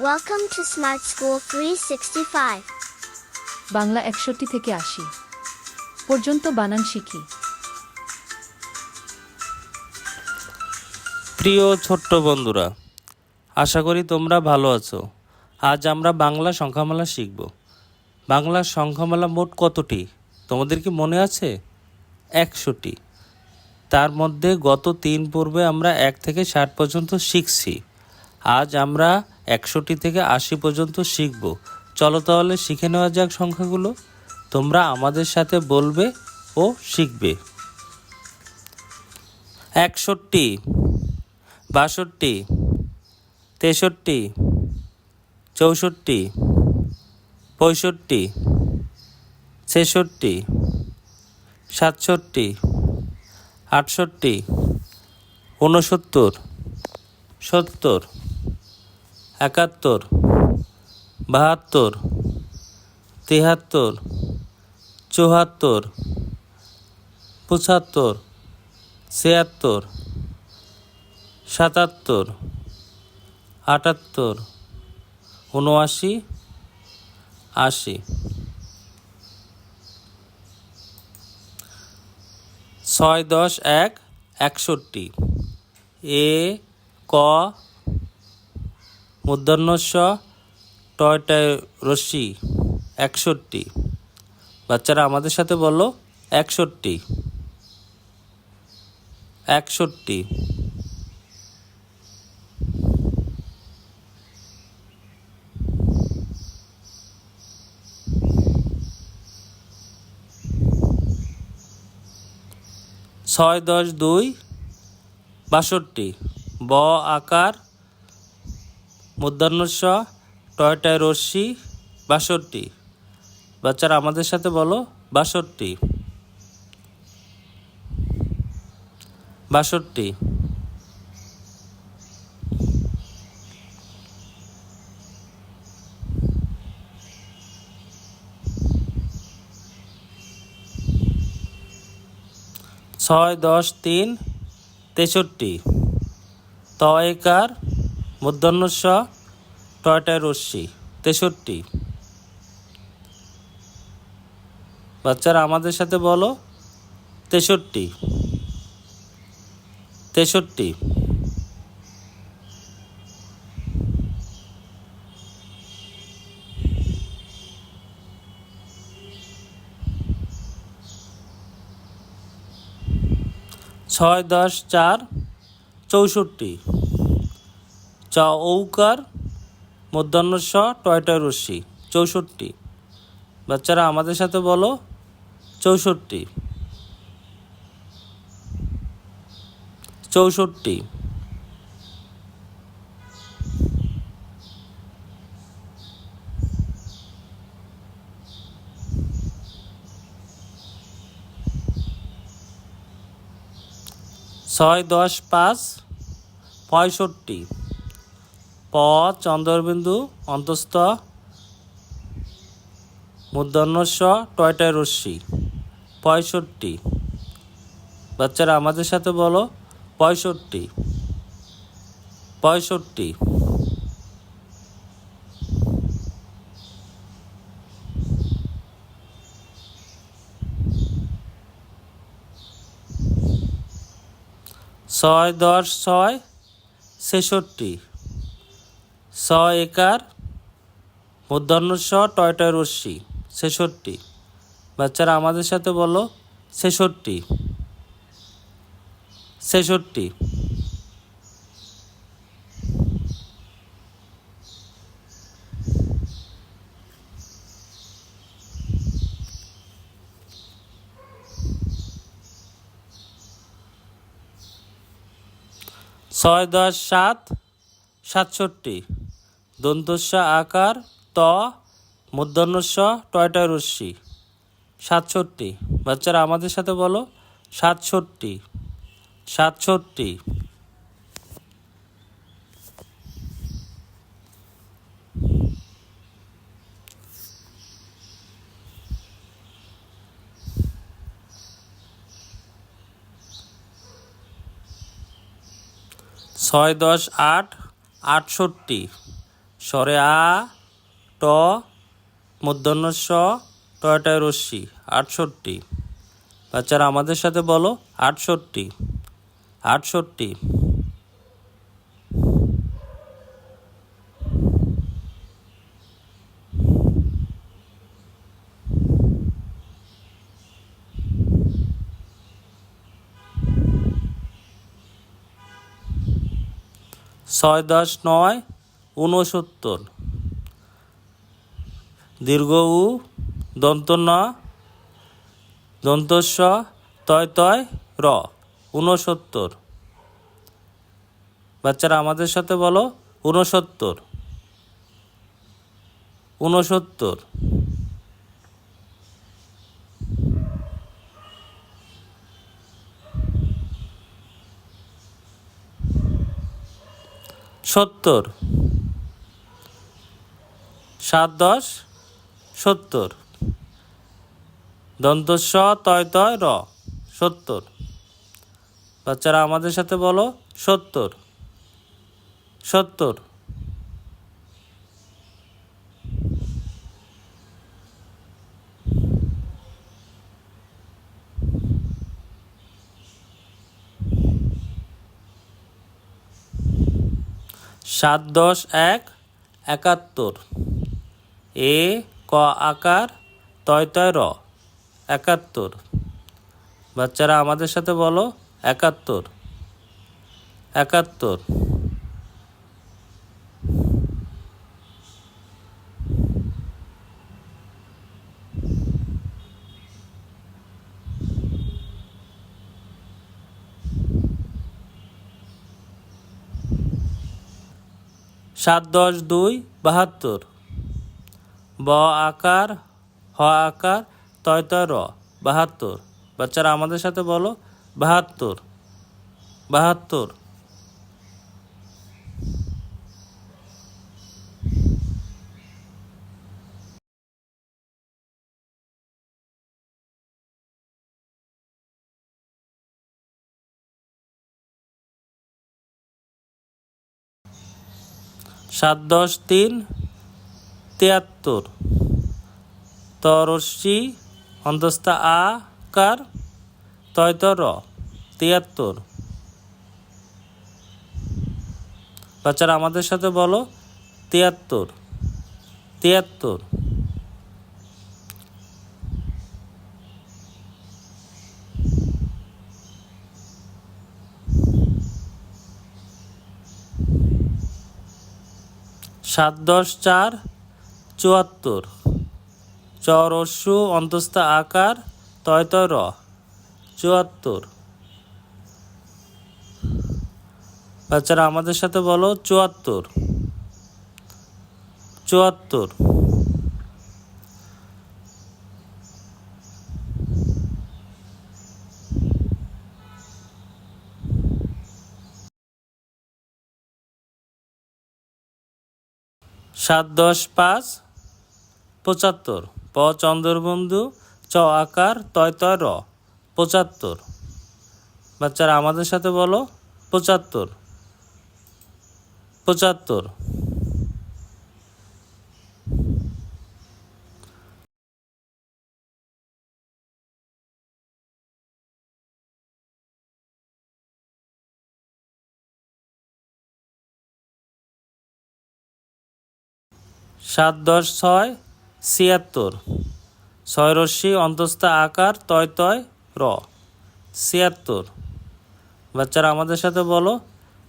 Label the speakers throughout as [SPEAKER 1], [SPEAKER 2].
[SPEAKER 1] Welcome to Smart School 365.
[SPEAKER 2] Bangla একষট্টি থেকে আশি। পর্যন্ত বানান শিখি।
[SPEAKER 3] প্রিয় ছোট্ট বন্ধুরা আশা করি তোমরা ভালো আছো। আজ আমরা বাংলা সংখ্যামালা শিখব। বাংলা সংখ্যামালা মোট কতটি? তোমাদের কি মনে আছে? একশোটি। তার মধ্যে গত তিন পূর্বে আমরা এক থেকে ষাট পর্যন্ত শিখছি। আজ আমরা একশোটি থেকে আশি পর্যন্ত শিখব। চলো তাহলে শিখে নেওয়া যাক সংখ্যাগুলো। তোমরা আমাদের সাথে বলবে ও শিখবে। একষট্টি, বাষট্টি, তেষট্টি, চৌষট্টি, পঁয়ষট্টি, ছেষট্টি, সাতষট্টি, আটষট্টি, ঊনসত্তর, সত্তর একাত্তর, বাহাত্তর, তেহাত্তর চুয়াত্তর পঁচাত্তর, ছিয়াত্তর, সাতাত্তর, আটাত্তর, উনআশি, আশি। ছয় দশ এক একষট্টি। এ, ক মূর্ধন্যস্ব টয়টায় রশ্মি একষট্টি। বাচ্চারা আমাদের সাথে বলো, একষট্টি। একষট্টি। ছয় দশ দুই, বাষট্টি। ব আকার মধ্যাহ্নস্ব টয়টায় রশ্মি, বাষট্টি। বাচ্চারা, আমাদের সাথে বলো, বাষট্টি। বাষট্টি। ছয়, দশ, তিন, তেষট্টি। ত একার মধ্যাহ্নস্ব টয়টায় রশ্মি, তেষট্টি। বাচ্চারা আমাদের সাথে বলো, তেষট্টি। তেষট্টি। ছয়, দশ, চার, চৌষট্টি। চ ঔকার মধ্যাহ্নস্ব টয়টায় রশ্মি, চৌষট্টি। বাচ্চারা আমাদের সাথে বলো, চৌষট্টি। চৌষট্টি। ছয়, দশ, পাঁচ, পঁয়ষট্টি। প চন্দ্রবিন্দু, অন্তস্থ মূর্ধন্যস্ব টয়টায় রশ্মি। পঁয়ষট্টি। বাচ্চারা আমাদের সাথে বলো, পঁয়ষট্টি। পঁয়ষট্টি। ছয় দশ ছয় ছেষট্টি। ছ একার মধ্যাহ্নস্ব টয়টায় রশ্মি, ছেষট্টি। বাচ্চারা আমাদের সাথে বলো, ছেষট্টি। ছেষট্টি। ছয় দশ সাত, সাতষট্টি। দন্তস্ব আকার ত মধ্যাহ্নস্ব টয়টায় রশ্মি সাতষট্টি। বাচ্চারা আমাদের সাথে বলো। সাতষট্টি। সাতষট্টি। ছয়, দশ, আট, আটষট্টি। স্বরে আ, ট মধ্যাহ্ন স টয়টায় রশ্মি, আটষট্টি। বাচ্চারা আমাদের সাথে বলো, আটষট্টি। আটষট্টি। ছয়, দশ, নয় ঊনসত্তর। দীর্ঘ উ দন্ত ন দন্তস্ব, তয় তয়, র। ঊনসত্তর। বাচ্চারা আমাদের সাথে বলো, ঊনসত্তর। ঊনসত্তর। সত্তর। সাত দশ, সত্তর। দন্তস্ব তয় তয়, র, সত্তর। বাচ্চারা আমাদের সাথে বলো, সত্তর। সত্তর। সাত দশ, এক, একাত্তর। এ, ক আকার, তয় তয় র, একাত্তর। বাচ্চারা আমাদের সাথে বলো, একাত্তর। একাত্তর। সাত, দশ, দুই, বাহাত্তর। ব আকার, হ আকার, তয় তয় র, বাহাত্তর। বাচ্চারা আমাদের সাথে বলো, বাহাত্তর। বাহাত্তর। সাত, দশ, তিন। তিয়াত্তর। অন্তস্থা আ কার? তয় ত র তিয়াত্তর। বাচ্চারা, আমাদের সাথে বলো, তিয়াত্তর তিয়াত্তর। সাত দশ চার চুয়াত্তর। চরস্যু অন্তস্থা আকার তয় তয় র চুয়াত্তর। বাচ্চারা আমাদের সাথে বলো, চুয়াত্তর। চুয়াত্তর। সাত দশ পাঁচ। পঁচাত্তর। প চন্দ্রবন্ধু চ আকার, তয় তয় র। পঁচাত্তর। বাচ্চারা আমাদের সাথে বলো, পঁচাত্তর। পঁচাত্তর। সাত দশ ছয় ছিয়াত্তর। ছয়রশ্মি অন্তস্থা, আকার, তয় তয়, র। ছিয়াত্তর। বাচ্চারা আমাদের সাথে বলো,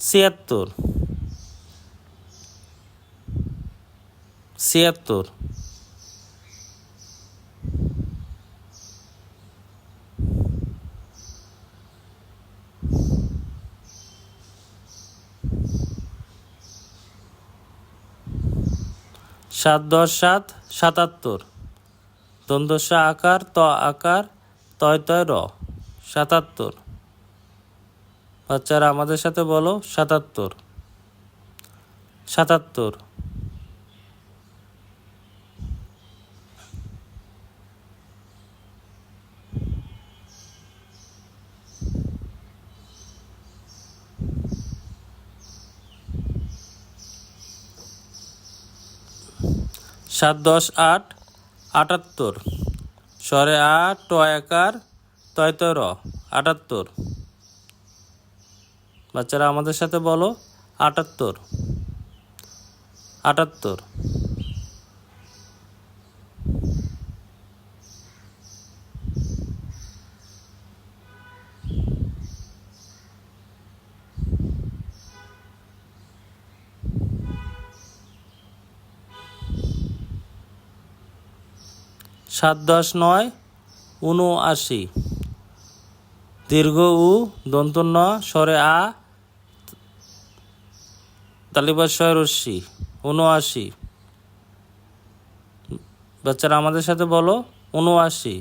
[SPEAKER 3] ছিয়াত্তর। ছিয়াত্তর। সাত দশ সাত সাতাত্তর। দ্বন্দ্বসা আকার, ত আকার, তয় তয় র। সাতাত্তর। বাচ্চারা আমাদের সাথে বলো, সাতাত্তর। সাতাত্তর। সাত দশ আট, আটাত্তর। সরে আট টয়াকার তয় র, আটাত্তর। বাচ্চারা আমাদের সাথে বলো, আটাত্তর। আটাত্তর। সাত দশ নয় উনআশি দীর্ঘ উ দন্তন্য স্বরে আ তালিবাস রশ্মি উনআশি বাচ্চারা আমাদের সাথে বলো উনআশি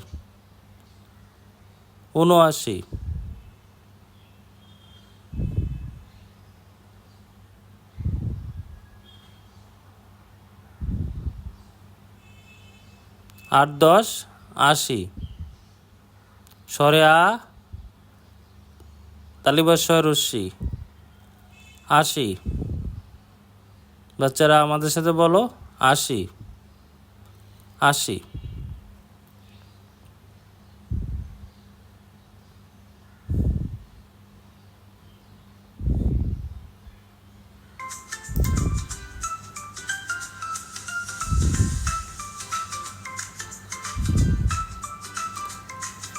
[SPEAKER 3] উনআশি আট দশ আশি। সরে আ। তালিবাস রশ্মি। আশি। বাচ্চারা আমাদের সাথে বলো আশি। আশি।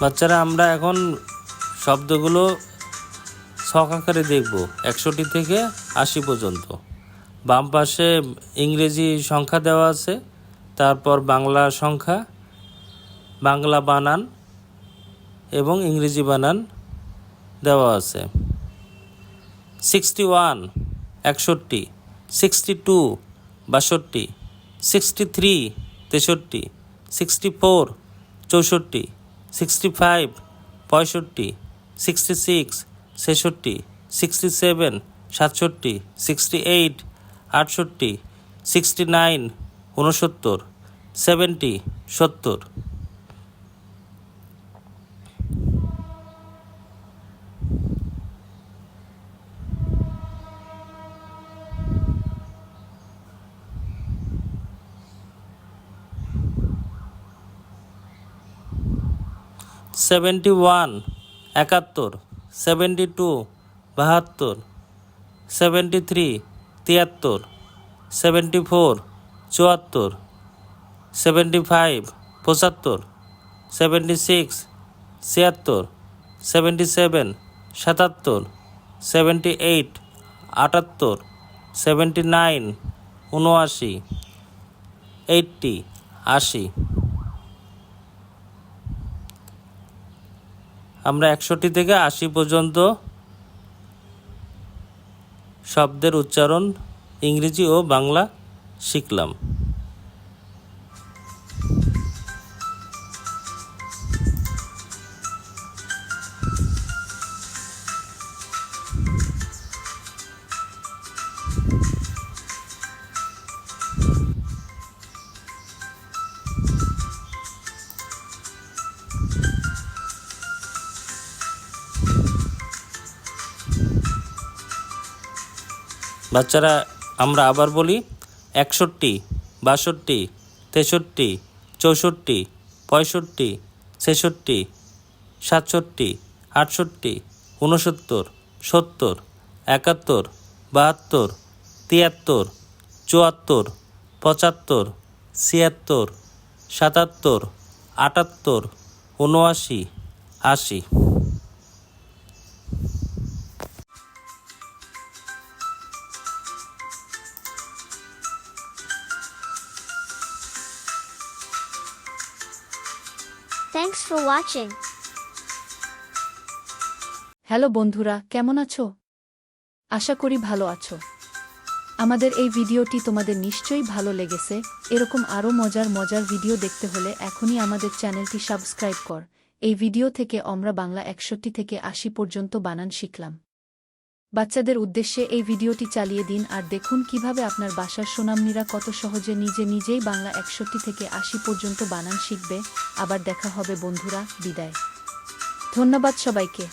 [SPEAKER 3] বাচ্চারা, আমরা এখন শব্দগুলো ছক আকারে দেখব, একশোটি থেকে আশি পর্যন্ত। বাম পাশে ইংরেজি সংখ্যা দেওয়া আছে, তারপর বাংলা সংখ্যা, বাংলা বানান এবং ইংরেজি বানান দেওয়া আছে। সিক্সটি ওয়ান, একষট্টি, সিক্সটি টু, বাষট্টি, সিক্সটি থ্রি, তেষট্টি, সিক্সটি ফোর, চৌষট্টি সিক্সটি ফাইভ পঁয়ষট্টি সিক্সটি সিক্স ছেষট্টি সিক্সটি সেভেন সাতষট্টি সিক্সটি এইট আটষট্টি সিক্সটি নাইন ঊনসত্তর সেভেন্টি সত্তর। সেভেন্টি ওয়ান, একাত্তর, সেভেন্টি টু, বাহাত্তর, সেভেন্টি থ্রি, তিয়াত্তর, সেভেন্টি ফোর, চুয়াত্তর, সেভেন্টি ফাইভ, পঁচাত্তর, সেভেন্টি সিক্স, ছিয়াত্তর, সেভেন্টি সেভেন, সাতাত্তর, সেভেন্টি এইট, আটাত্তর, সেভেন্টি নাইন উনআশি এইটটি, আশি। আমরা একষট্টি থেকে আশি পর্যন্ত শব্দের উচ্চারণ ইংরেজি ও বাংলা শিখলাম। বাচ্চারা, আমরা আবার বলি, একষট্টি, বাষট্টি, তেষট্টি, চৌষট্টি, পঁয়ষট্টি, ছেষট্টি, সাতষট্টি, আটষট্টি উনসত্তর সত্তর, একাত্তর, বাহাত্তর, তিয়াত্তর, চুয়াত্তর, পঁচাত্তর, ছিয়াত্তর, সাতাত্তর, আটাত্তর উনআশি আশি।
[SPEAKER 1] Watching.
[SPEAKER 2] হ্যালো বন্ধুরা, কেমন আছো? আশা করি ভালো আছো। আমাদের এই ভিডিওটি তোমাদের নিশ্চয়ই ভালো লেগেছে। এরকম আরও মজার মজার ভিডিও দেখতে হলে এখনই আমাদের চ্যানেলটি সাবস্ক্রাইব কর। এই ভিডিও থেকে আমরা বাংলা একষট্টি থেকে আশি পর্যন্ত বানান শিখলাম। বাচ্চাদের উদ্দেশ্যে এই ভিডিওটি চালিয়ে দিন আর দেখুন কীভাবে আপনার বাসার সোনামনিরা কত সহজে নিজে নিজেই বাংলা একষট্টি থেকে আশি পর্যন্ত বানান শিখবে। আবার দেখা হবে বন্ধুরা, বিদায়। ধন্যবাদ সবাইকে।